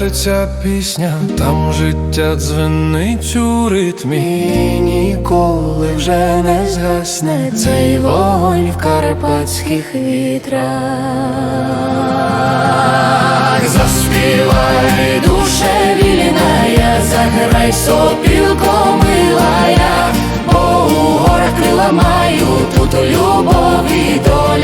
серця пісня, там життя дзвенить у ритмі. І ніколи вже не згасне цей вогонь в карпатських вітрах. Заспівай душе вільная, заграй сопілко милая, бо у горах крила маю, тут любов і доля.